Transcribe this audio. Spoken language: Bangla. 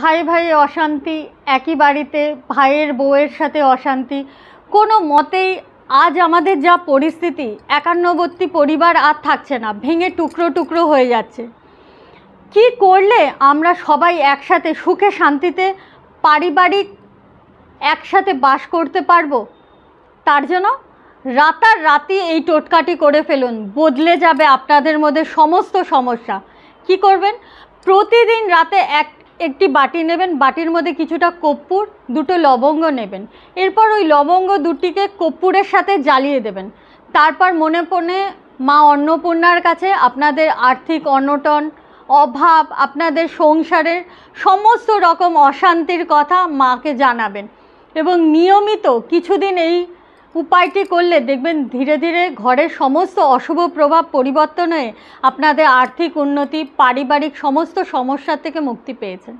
ভাই ভাই অশান্তি, একই বাড়িতে ভাইয়ের বউয়ের সাথে অশান্তি। কোনো মতেই আজ আমাদের যা পরিস্থিতি, একান্নবর্তী পরিবার আর থাকছে না, ভেঙে টুকরো টুকরো হয়ে যাচ্ছে। কি করলে আমরা সবাই একসাথে সুখে শান্তিতে পারিবারিক একসাথে বাস করতে পারব? তার জন্য রাতার রাতি এই টোটকাটি করে ফেলুন, বদলে যাবে আপনাদের মধ্যে সমস্ত সমস্যা। কি করবেন? প্রতিদিন রাতে এক একটি বাটি নেবেন, বাটির মধ্যে কিছুটা কর্পূর, দুটো লবঙ্গ নেবেন। এরপর ওই লবঙ্গ দুটিকে কর্পূরের সাথে জ্বালিয়ে দেবেন। তারপর মনে পড়ে মা অন্নপূর্ণার কাছে আপনাদের আর্থিক অনটন, অভাব, আপনাদের সংসারের সমস্ত রকম অশান্তির কথা মাকে জানাবেন। এবং নিয়মিত কিছুদিন এই উপায়টি করলে দেখবেন ধীরে ধীরে ঘরের সমস্ত অশুভ প্রভাব পরিবর্তনে আপনাদের আর্থিক উন্নতি, পারিবারিক সমস্ত সমস্যা থেকে মুক্তি পেয়েছেন